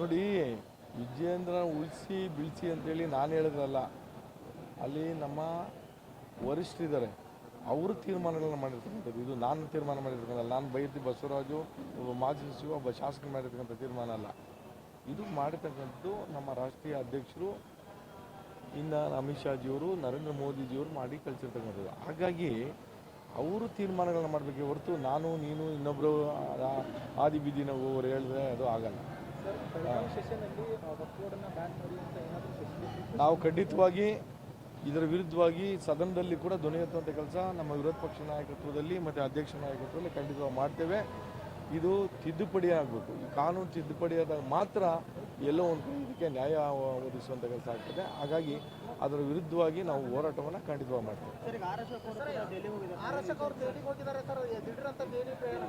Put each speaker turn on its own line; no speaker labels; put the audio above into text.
ನೋಡಿ, ವಿಜಯೇಂದ್ರ ಉಳಿಸಿ ಬೀಳಿಸಿ ಅಂತೇಳಿ ನಾನು ಹೇಳಿದ್ರಲ್ಲ, ಅಲ್ಲಿ ನಮ್ಮ ವರಿಷ್ಠರಿದ್ದಾರೆ. ಅವರು ತೀರ್ಮಾನಗಳನ್ನ ಮಾಡಿರ್ತಕ್ಕಂಥದ್ದು. ಇದು ನಾನು ತೀರ್ಮಾನ ಮಾಡಿರ್ತಕ್ಕಂಥ ನಾನು ಬೈತಿ ಬಸವರಾಜು ಮಾಜಿ ಸಚಿವ, ಒಬ್ಬ ಶಾಸಕರು ಮಾಡಿರ್ತಕ್ಕಂಥ ತೀರ್ಮಾನ ಅಲ್ಲ. ಇದು ಮಾಡಿರ್ತಕ್ಕಂಥದ್ದು ನಮ್ಮ ರಾಷ್ಟ್ರೀಯ ಅಧ್ಯಕ್ಷರು, ಇನ್ನು ಅಮಿತ್ ಶಾಜಿಯವರು ನರೇಂದ್ರ ಮೋದಿಜಿಯವರು ಮಾಡಿ ಕಳಿಸಿರ್ತಕ್ಕಂಥದ್ದು. ಹಾಗಾಗಿ ಅವರು ತೀರ್ಮಾನಗಳನ್ನ ಮಾಡಬೇಕೆ ಹೊರತು ನಾನು ನೀನು ಇನ್ನೊಬ್ಬರು ಆದಿ ಬೀದಿನ ಹೋಗೋರು ಹೇಳಿದ್ರೆ ಅದು ಆಗಲ್ಲ. ನಾವು ಖಂಡಿತವಾಗಿ ಇದರ ವಿರುದ್ಧವಾಗಿ ಸದನದಲ್ಲಿ ಕೂಡ ಧ್ವನಿ ಎತ್ತುವಂಥ ಕೆಲಸ ನಮ್ಮ ವಿರೋಧ ಪಕ್ಷ ನಾಯಕತ್ವದಲ್ಲಿ ಮತ್ತು ಅಧ್ಯಕ್ಷ ನಾಯಕತ್ವದಲ್ಲಿ ಖಂಡಿತವಾಗಿ ಮಾಡ್ತೇವೆ. ಇದು ತಿದ್ದುಪಡಿ ಆಗಬೇಕು. ಈ ಕಾನೂನು ತಿದ್ದುಪಡಿ ಆದಾಗ ಮಾತ್ರ ಎಲ್ಲೋ ಒಂದು ಇದಕ್ಕೆ ನ್ಯಾಯ ಒದಗಿಸುವಂಥ ಕೆಲಸ ಆಗ್ತದೆ. ಹಾಗಾಗಿ ಅದರ ವಿರುದ್ಧವಾಗಿ ನಾವು ಹೋರಾಟವನ್ನು ಖಂಡಿತವಾಗಿ ಮಾಡ್ತೇವೆ.
ಸರ್ ಈಗ ಆರ್ ಅಶೋಕ್ ಅವರು ದೆಹಲಿಗೆ ಹೋಗಿದ್ದಾರೆ ಸರ್. ದಿಢೀರ್ ಅಂತ ಪ್ರಯಾಣ